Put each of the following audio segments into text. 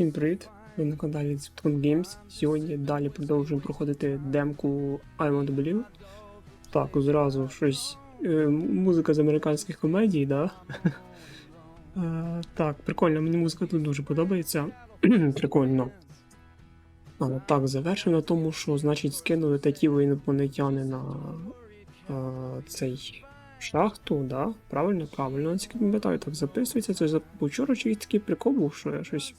Всім привіт! Ви на каналі Spectrum Games. Сьогодні далі продовжуємо проходити демку I Want to Believe. Так, зразу щось. е, музика з американських комедій, да? Е, так, прикольно, мені музика тут дуже подобається. прикольно. Але так, завершено на тому, що, значить, скинули такі інопланетяни на е, цей шахту, да? Правильно, правильно, наскільки пам'ятаю, так записується. Це за вчора чи такий прикол був, що я щось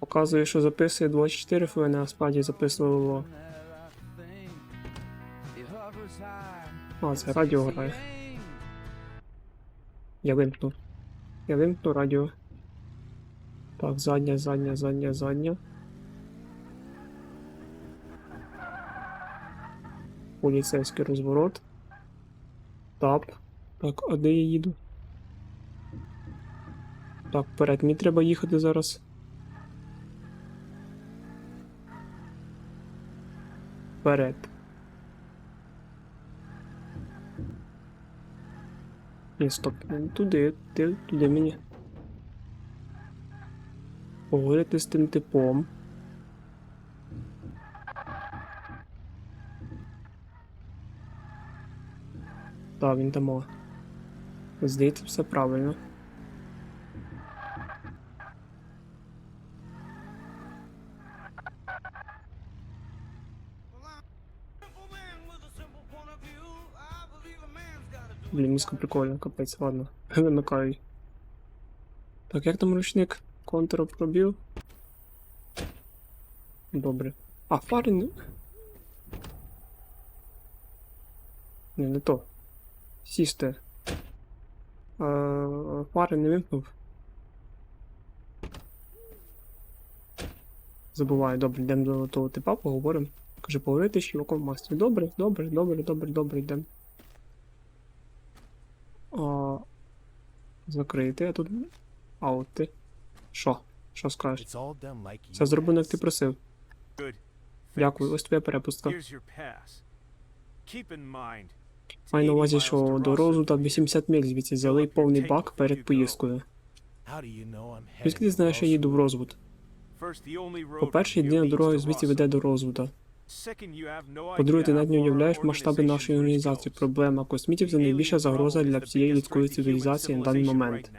показує, що записує 24 хвилини, а справді записувало. А, це радіо грає. Я вимкнув. Я вимкнув радіо. Так, задня, задня, задня, задня. Поліцейський розворот. Тап. Так, а де я їду? Так, вперед, мені треба їхати зараз. Вперед. Ні, стоп, туди, ти, туди мені. Поговорити з тим типом. Так, він там. Здається, все правильно. Блін, музика прикольна, капець, ладно. Вимикаю. Так, як там ручник? Контур пробів. Добре. А, фари не. Не, не то. Сісти. Е, фари не вимкнув. Забуваю, добре, йдемо до того типа, поговоримо. Каже, поговорити ще в масті. Добре, добре, добре, добре, добре, йдемо. А, закрити, а тут. А от ти. Що? Що скажеш? Все зроблено, як ти просив. Дякую, ось твоя перепустка. Маю на увазі, що до. Розу 80 миль звідси взяли повний бак перед поїздкою. Звідки ти знаєш, що я їду в? Розвуд? По-перше, єдина дорога звідси веде до Розвуда. По-друге, ти навіть не уявляєш масштаби нашої організації. Проблема космітів це найбільша загроза для всієї людської цивілізації на даний момент.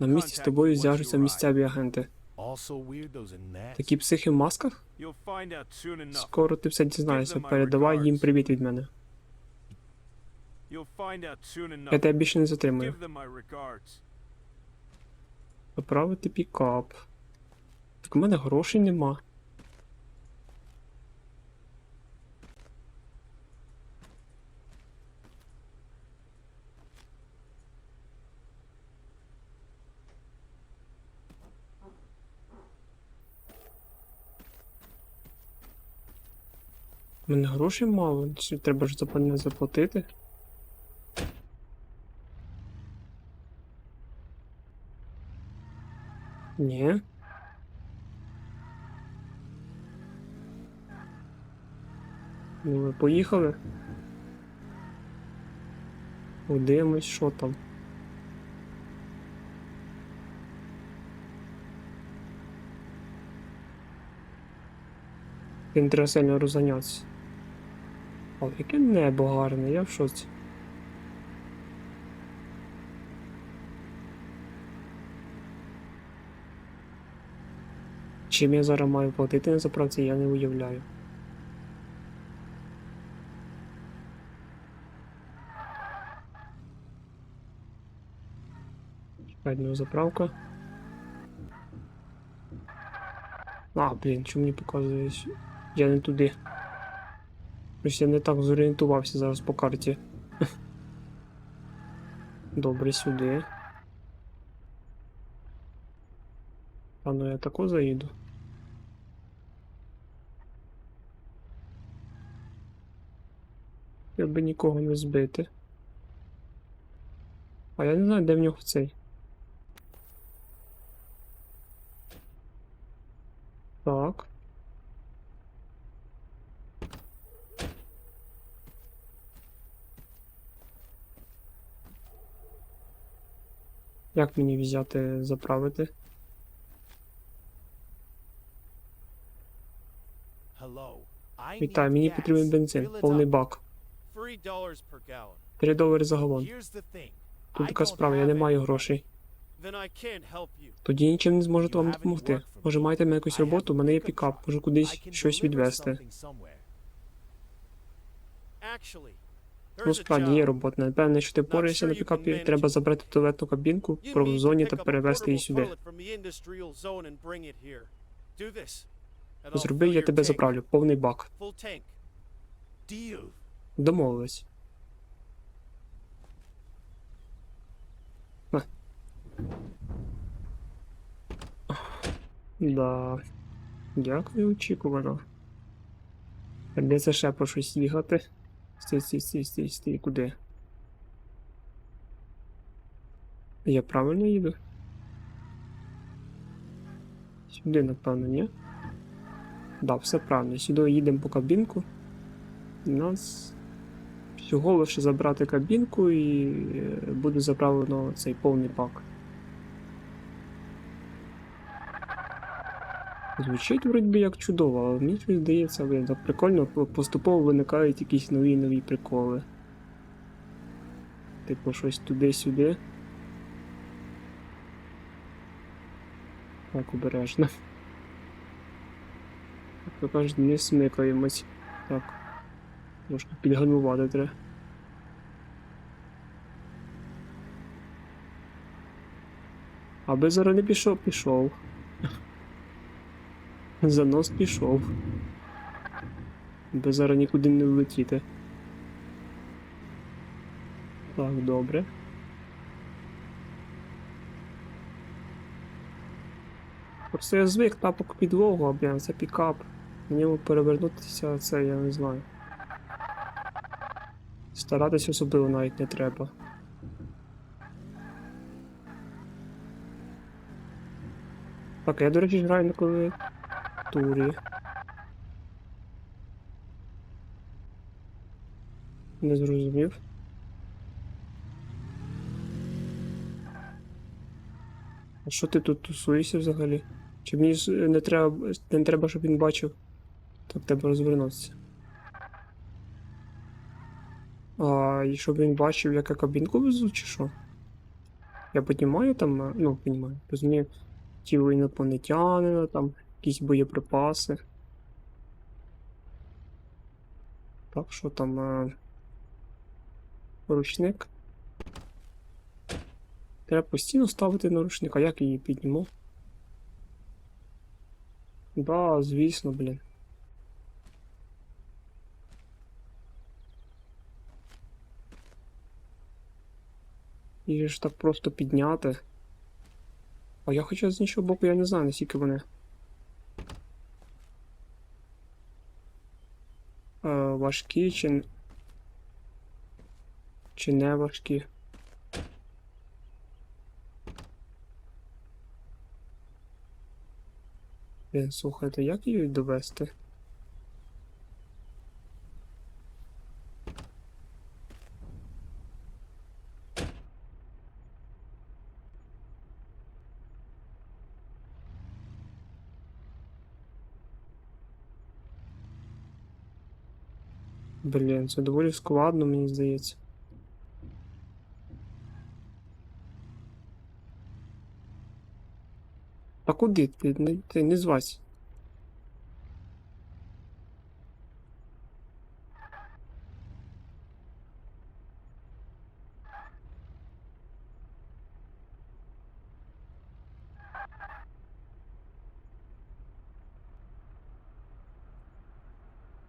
На місці з тобою зв'яжуться місцеві агенти. Такі психи в масках? Скоро ти все дізнаєшся. Передавай їм привіт від мене. Я тебе більше не затримую. Поправити пікап. Так у мене грошей нема. У мене грошей мало, чи треба ж за заплатити. Ні. Ну, ви поїхали? Подивимось, що там. Він треба сильно розганятися. О, яке небо гарне, я в шоці. Чим я зараз маю платити на заправці, я не уявляю. Одна заправка. А, блін, що мені показує? Я не туди. Щось я не так зорієнтувався зараз по карті. Добре, сюди. А ну я тако заїду. Щоб нікого не збити. А я не знаю, де в нього цей. Так. Як мені взяти заправити? Вітаю, мені потрібен бензин, повний бак. 3 долари за галон. Тут така справа, я не маю грошей. Тоді нічим не зможу вам допомогти. Може, маєте на якусь роботу, у мене є пікап, можу кудись щось відвезти. Ну, справді є робота. Напевне, що ти впораєшся на пікапі, треба забрати туалетну кабінку в промзоні та перевезти її сюди. Зроби, я тебе заправлю, повний бак. Домовились. Да. Як неочікувано. Придеться ще по щось їхати. Стій, стій, стій, стій, стій, куди? Я правильно їду? Сюди, напевно, ні? Да, все правильно. Сюди їдемо по кабінку. Нас всього лише забрати кабінку і е, буде заправлено цей повний пак. Звучить вроді як чудово, але мені щось здається, так прикольно поступово виникають якісь нові нові приколи. Типу щось туди-сюди. Так, обережно. Як то кажуть, не смикаємось. Так. Трошки підгальмувати треба. Аби зараз не пішов, пішов. Занос пішов. Аби зараз нікуди не влетіти. Так, добре. Просто я звик тапок підлогу, а блін, це пікап. На ньому перевернутися це я не знаю. Старатись особливо навіть не треба. Так, я, до речі, граю на клавіатурі. Не зрозумів. А що ти тут тусуєшся взагалі? Чи мені не треба, не треба, щоб він бачив? Так треба розвернутися. А, і щоб він бачив, як я кабінку везу, чи що? Я піднімаю там, ну, піднімаю, розумію, тіло інопланетянина, там, якісь боєприпаси. Так, що там. А... Ручник. Треба постійно ставити на ручник, а як її підніму? Да, звісно, блін. Її ж так просто підняти. А я хоча з іншого боку, я не знаю, наскільки вони. Е, важкі чи. Чи не важкі. Блін, слухайте, як її довести? Блін, це доволі складно, мені здається. А куди ти? Не, ти не звась.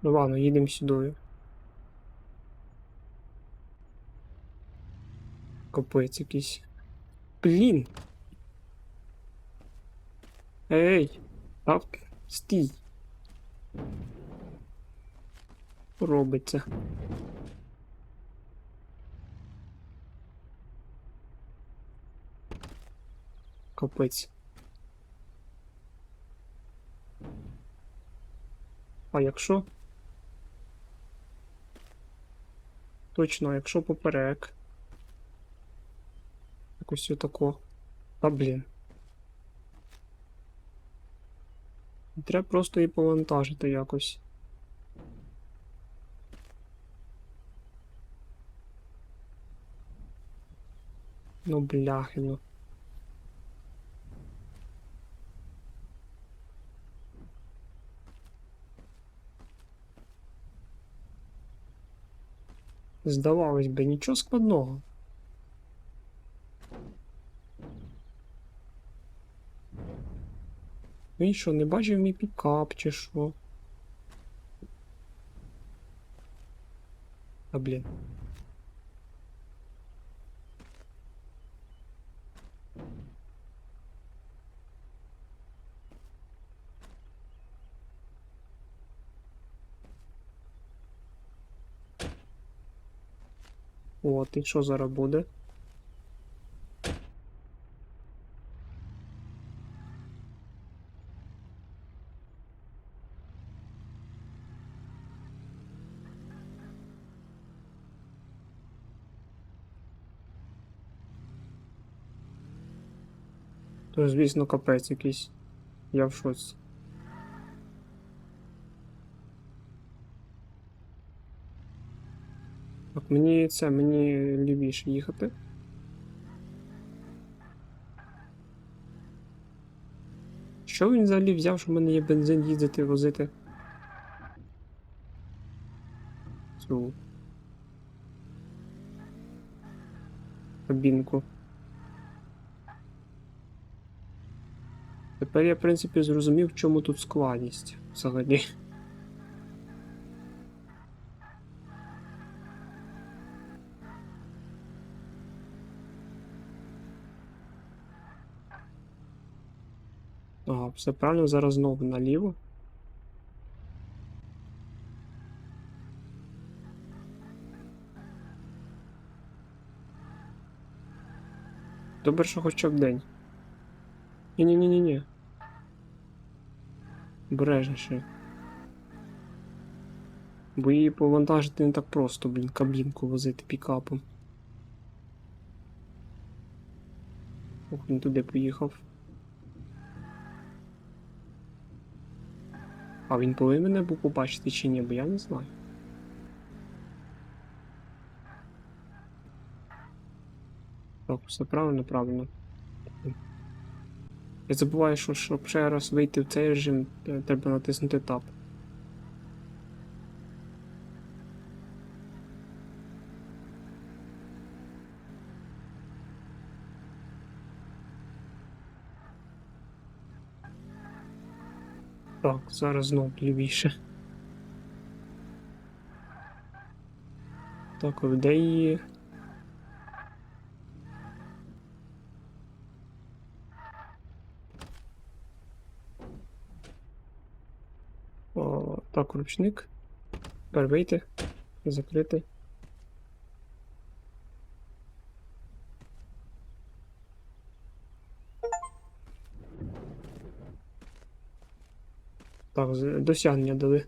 Ну ладно, їдемо сюди. Капець якийсь. Блін! Ей! А, стій! Робиться. Капець. А якщо? Точно, якщо поперек. Якось отако. Та блін. Треба просто її повантажити якось. Ну, бляхи, ну. Здавалось би, нічого складного. Він що, не бачив мій пікап чи що? А блін. От, і що зараз буде? То, звісно, капець якийсь. Я в шоці. Так, мені це, мені лівіше їхати. Що він взагалі взяв, що в мене є бензин їздити возити? Цю кабінку. Тепер я, в принципі, зрозумів, в чому тут складність взагалі. Ага, все правильно, зараз знову наліво. Добре, що хоча б день. Ні-ні-ні-ні-ні. Бережніше. Бо її повантажити не так просто, блін, кабінку возити пікапом. Ох, він туди поїхав. А він повинен мене був побачити чи ні, бо я не знаю. Так, все правильно, правильно. Я забуваю, що щоб ще раз вийти в цей режим, е, треба натиснути Tab. Так, зараз знов лівіше. Так, а де її? О, так, ручник. Тепер вийти. Закрити. Так, досягнення дали.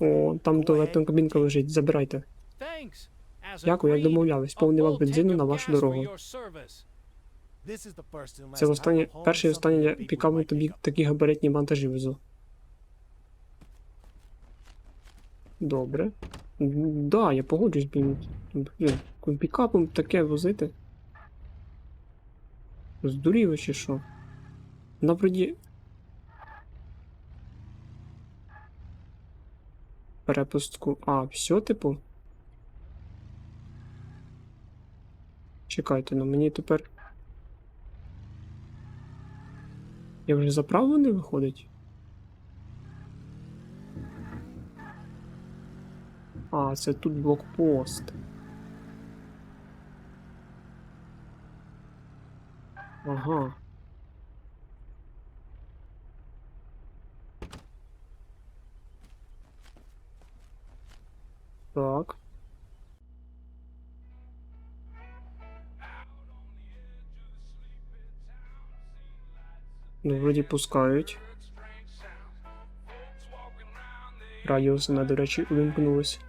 О, там туалетна кабінка лежить, забирайте. Дякую, як домовлялись, повний full бензину на вашу дорогу. Це останнє, перший і останній пікап тобі такі габаритні вантажі везу. Добре. Да, я погоджуюсь, блін. Пікапом таке возити. Здуріло чи що? Навроді. Перепустку. А, все, типу. Чекайте, ну мені тепер. Я вже заправлений виходить? А, це тут блокпост. Ага. Так. Ну, вроді пускають. Радіо саме, до речі, увімкнулось.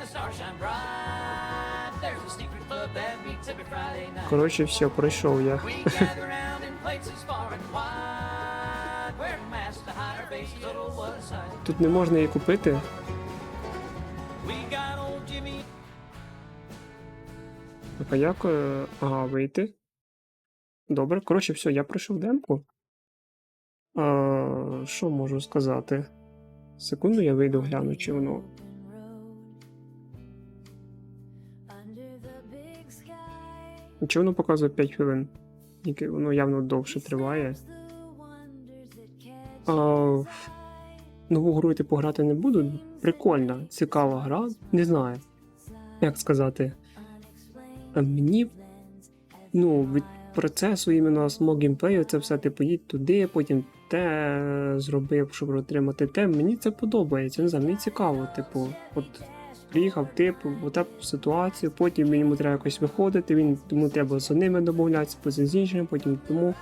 The stars shine bright, there's a secret club that meets every Friday night. коротше, все, пройшов я. Тут не можна її купити. А як. Ага, вийти. Добре, коротше, все, я пройшов демку. А, що можу сказати? Секунду я вийду гляну, чи воно. Чи воно показує 5 хвилин? Воно явно довше триває. А, нову гру я типу грати не буду. Прикольна, цікава гра. Не знаю. Як сказати. Мені ну, від процесу іменно самого геймплею це все типу їдь туди, потім те зробив, щоб отримати те. Мені це подобається. Не знаю, мені цікаво, типу, от приїхав типу, в таку ситуацію, потім йому треба якось виходити, він йому треба з одними домовлятися, потім з іншими, потім тому.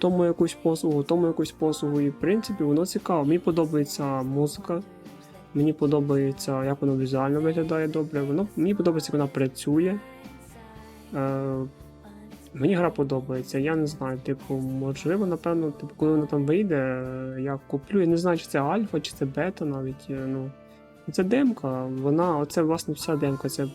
Тому якусь послугу, тому якусь послугу, і в принципі воно цікаво. Мені подобається музика, мені подобається, як воно візуально виглядає добре. Воно мені подобається, як вона працює. Е, мені гра подобається. Я не знаю, типу, можливо, напевно, типу, коли вона там вийде, я куплю. Я не знаю, чи це альфа, чи це бета навіть. е, Ну, це демка. Вона, оце власне вся демка. Це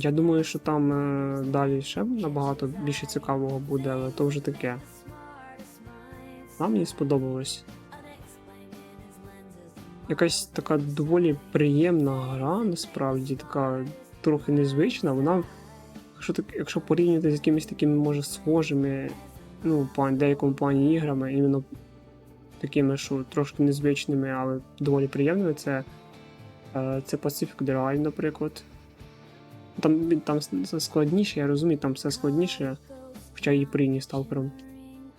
Я думаю, що там е, далі ще набагато більше цікавого буде, але то вже таке. Нам мені сподобалось. Якась така доволі приємна гра, насправді, така трохи незвична. Вона, якщо, так, якщо порівнювати з якимись такими, може, схожими, ну, плані- деякому плані іграми, іменно такими, що трошки незвичними, але доволі приємними, це, е, це Pacific Drive, наприклад. Там, там все складніше, я розумію, там все складніше, хоча її прийні сталкером.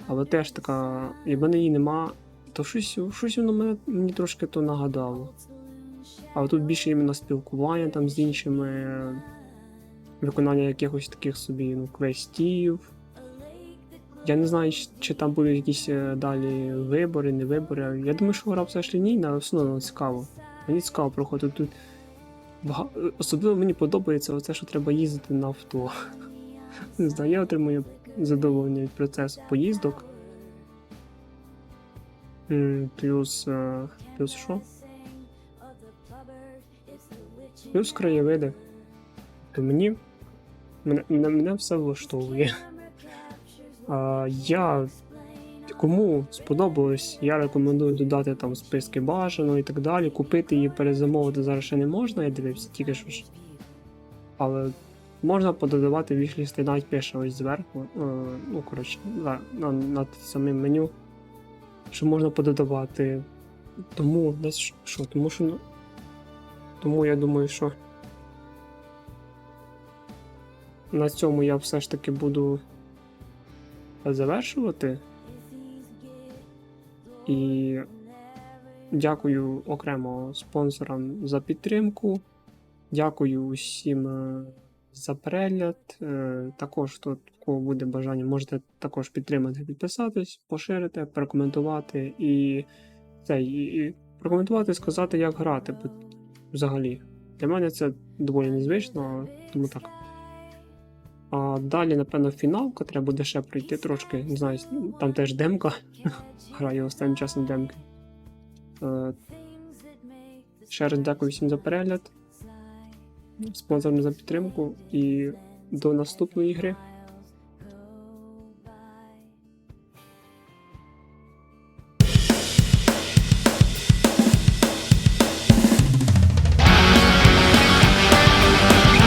Але теж така, якби на її нема, то щось, щось воно мене, мені трошки то нагадало. А тут більше іменно спілкування там з іншими, виконання якихось таких собі ну, квестів. Я не знаю, чи- чи там будуть якісь е, далі вибори, не вибори. Я думаю, що гра все ж лінійна, але все одно цікаво. Мені цікаво проходити тут. Особливо мені подобається оце, що треба їздити на авто. Не знаю, я отримую задоволення від процесу поїздок. Плюс. е, Плюс що? Плюс краєвиди. То мені. Мене, мене все влаштовує. А, я. Кому сподобалось, я рекомендую додати там списки бажано і так далі. Купити її перезамовити зараз ще не можна, я дивився тільки що ж. Але можна пододавати вішлісти, навіть пише ось зверху. Е, ну, коротше, на, на, над самим меню. Що можна пододавати. Тому що, тому що. ну, Тому я думаю, що. На цьому я все ж таки буду завершувати. І дякую окремо спонсорам за підтримку. Дякую усім е, за перегляд. Е, Також тут, кого буде бажання, можете також підтримати, підписатись, поширити, прокоментувати і це і прокоментувати, сказати, як грати. Взагалі. Для мене це доволі незвично, тому так. А далі, напевно, фіналка треба буде ще пройти трошки. Не знаю, там теж демка. Граю останнім часом демки. Е, ще раз дякую всім за перегляд, спонсорам за підтримку і до наступної гри.